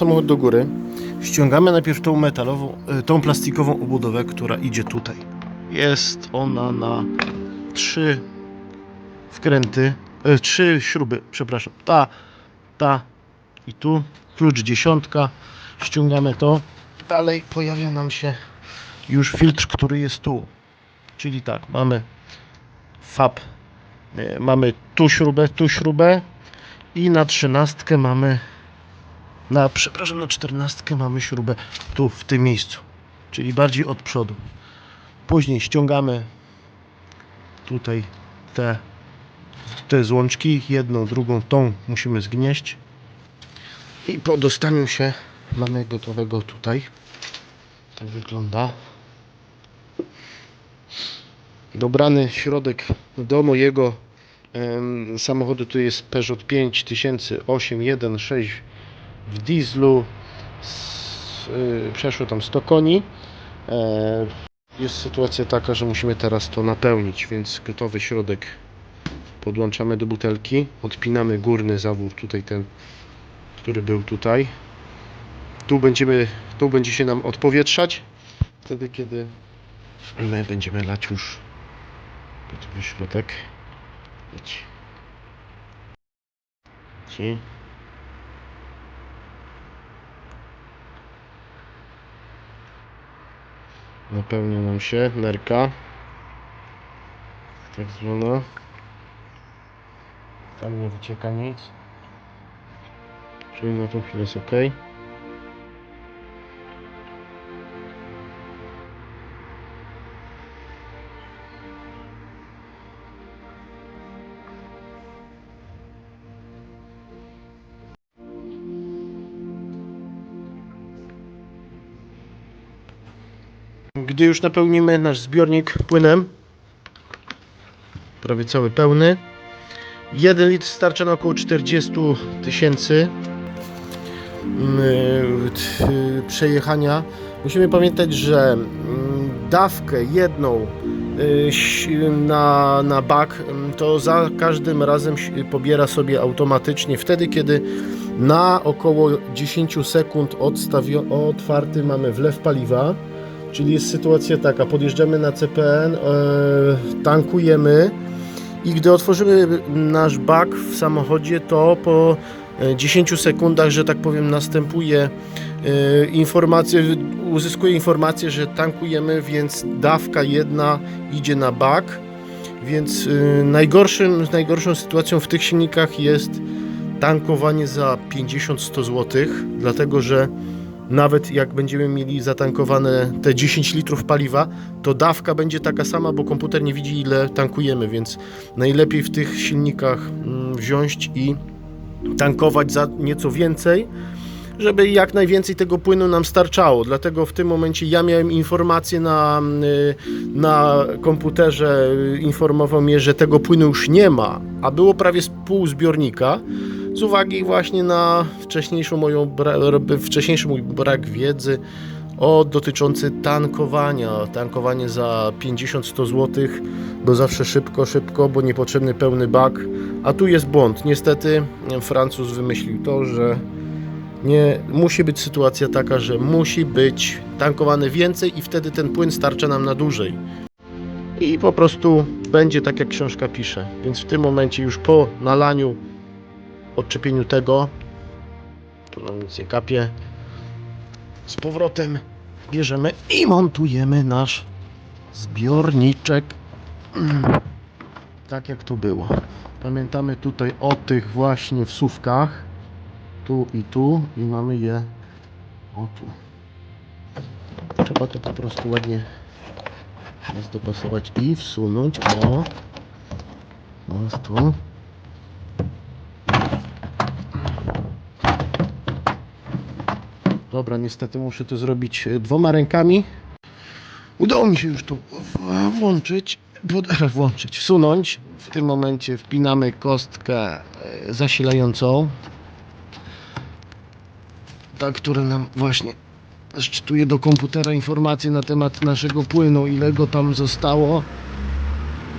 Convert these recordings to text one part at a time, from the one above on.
samochód do góry. Ściągamy najpierw tą metalową, e, tą plastikową obudowę, która idzie tutaj. Jest ona na trzy wkręty, e, trzy śruby, przepraszam. Ta, ta i tu. Klucz dziesiątka. Ściągamy to. Dalej pojawia nam się już filtr, który jest tu. Czyli tak, mamy FAB, e, mamy tu śrubę, tu śrubę i na trzynastkę mamy na, przepraszam, na czternastkę mamy śrubę tu, w tym miejscu, czyli bardziej od przodu. Później ściągamy tutaj te, te złączki, jedną, drugą, tą musimy zgnieść i po dostaniu się mamy gotowego tutaj. Tak wygląda. Dobrany środek do mojego samochodu tu jest Peugeot 500816 w dieslu s- y, przeszło tam 100 koni e, jest sytuacja taka, że musimy teraz to napełnić więc gotowy środek podłączamy do butelki odpinamy górny zawór tutaj ten który był tutaj tu będziemy tu będzie się nam odpowietrzać wtedy kiedy my będziemy lać już gotowy środek. Ci. Napełnia nam się nerka. Tak zwana. Tam nie wycieka nic. Czyli na tą chwilę jest ok. Gdy już napełnimy nasz zbiornik płynem, prawie cały pełny, 1 litr starcza na około 40 tysięcy mm, przejechania. Musimy pamiętać, że mm, dawkę jedną y, na, na bak mm, to za każdym razem pobiera sobie automatycznie wtedy, kiedy na około 10 sekund odstawio- otwarty mamy wlew paliwa. Czyli jest sytuacja taka, podjeżdżamy na CPN, e, tankujemy i gdy otworzymy nasz bak w samochodzie, to po e, 10 sekundach, że tak powiem, następuje e, informacja, uzyskuje informację, że tankujemy, więc dawka jedna idzie na bak. Więc e, najgorszym, najgorszą sytuacją w tych silnikach jest tankowanie za 50-100 zł, dlatego że nawet jak będziemy mieli zatankowane te 10 litrów paliwa, to dawka będzie taka sama, bo komputer nie widzi ile tankujemy, więc najlepiej w tych silnikach mm, wziąć i tankować za nieco więcej, żeby jak najwięcej tego płynu nam starczało. Dlatego w tym momencie ja miałem informację na, y, na komputerze, y, informował mnie, że tego płynu już nie ma, a było prawie z pół zbiornika z uwagi właśnie na wcześniejszą moją wcześniejszy mój brak wiedzy o dotyczący tankowania. Tankowanie za 50-100 zł, bo zawsze szybko, szybko, bo niepotrzebny pełny bak. A tu jest błąd. Niestety Francuz wymyślił to, że nie musi być sytuacja taka, że musi być tankowane więcej i wtedy ten płyn starcza nam na dłużej. I po prostu będzie tak jak książka pisze. Więc w tym momencie już po nalaniu odczepieniu tego tu nam nic nie kapie. Z powrotem bierzemy i montujemy nasz zbiorniczek. Tak jak to było. Pamiętamy tutaj o tych właśnie wsówkach. Tu i tu. I mamy je o tu. Trzeba to po prostu ładnie dopasować i wsunąć. O! O tu Dobra, niestety muszę to zrobić e, dwoma rękami. Udało mi się już to w- włączyć, włączyć, wsunąć. W tym momencie wpinamy kostkę e, zasilającą. Ta, która nam właśnie szczytuje do komputera informacje na temat naszego płynu, ile go tam zostało.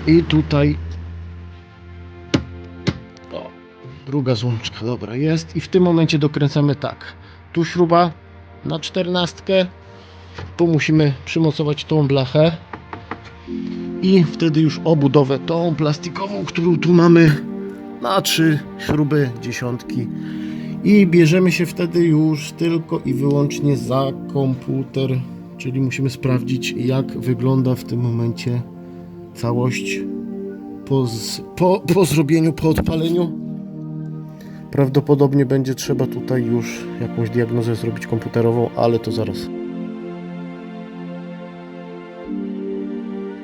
I tutaj o, druga złączka, dobra, jest. I w tym momencie dokręcamy tak. tu śruba na czternastkę, tu musimy przymocować tą blachę. I wtedy już obudowę tą plastikową, którą tu mamy na trzy śruby dziesiątki. I bierzemy się wtedy już tylko i wyłącznie za komputer, czyli musimy sprawdzić jak wygląda w tym momencie całość po, po, po zrobieniu, po odpaleniu. Prawdopodobnie będzie trzeba tutaj już jakąś diagnozę zrobić komputerową, ale to zaraz.